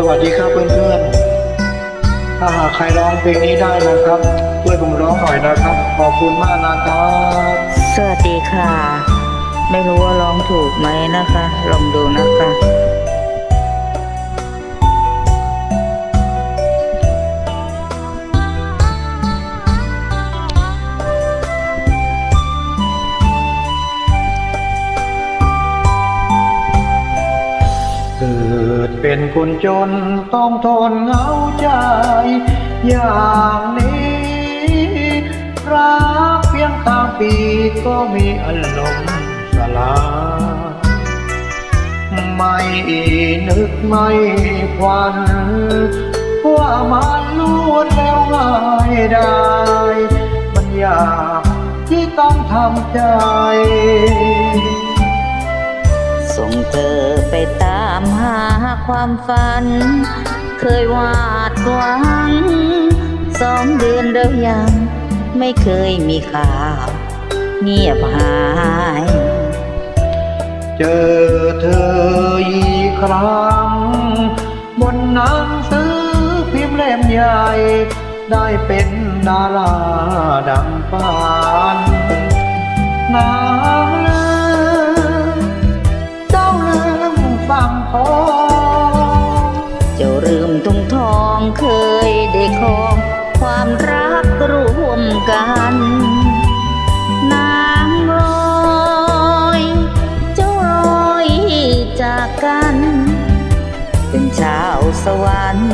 สวัสดีครับเพื่อนๆ ถ้าหากใครร้องเพลงนี้ได้นะครับ ช่วยผมร้องหน่อยนะครับ ขอบคุณมากนะครับ สวัสดีค่ะ ไม่รู้ว่าร้องถูกไหมนะคะ ลองดูนะคะ ดเป็นคนจนต้องทนเหงาใจ อย่างนี้รักเพียงตามปีก็มีอารมณ์สลาย ไม่นึกไม่ควันว่ามันล้วนแล้วง่ายได้ มันยากที่ต้องทำใจ ส่งเธอไปตามหาความฝัน เคยวาดหวังสองเดือนแล้วยัง ไม่เคยมีข่าว เงียบหาย เจอเธออีกครั้ง บนหนังสือพิมพ์เล่มใหญ่ ได้เป็นดาราดังฝันนา องเคยได้ครองความรักร่วมกันนางลอยเจ้าลอยจากกัน เป็นชาวสวรรค์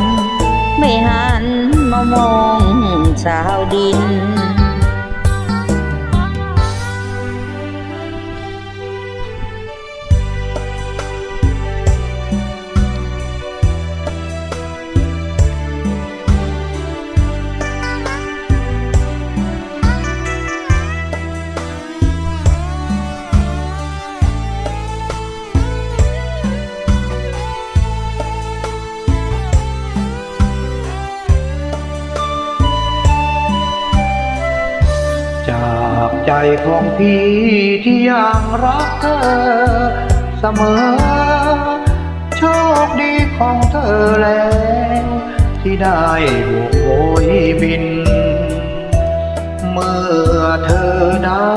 ไม่หันมามองชาวดิน ใจของพี่ที่ยังรักเธอ เสมอ โชคดีของเธอแล้ว ที่ได้บวกโอยบิน เมื่อเธอได้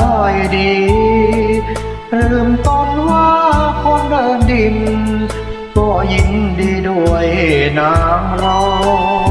ดีลืมต้นว่าคนเดินดิน ก็ยินดีด้วยนางรอง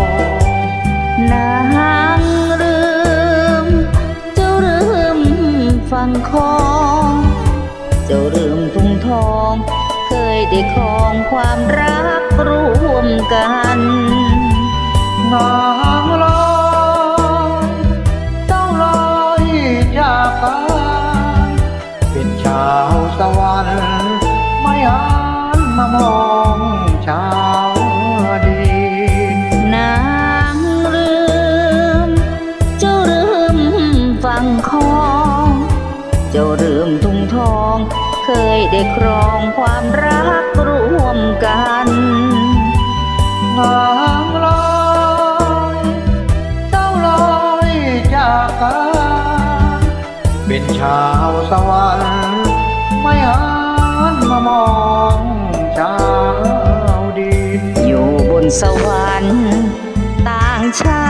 จ้าลืมทุ่งทอง เคยได้ครองความรักร่วมกันนางลอยเจ้าลอยจากกันเป็นชาวสวรรค์ไม่หันมามองชาวดินอยู่บนสวรรค์ต่างชา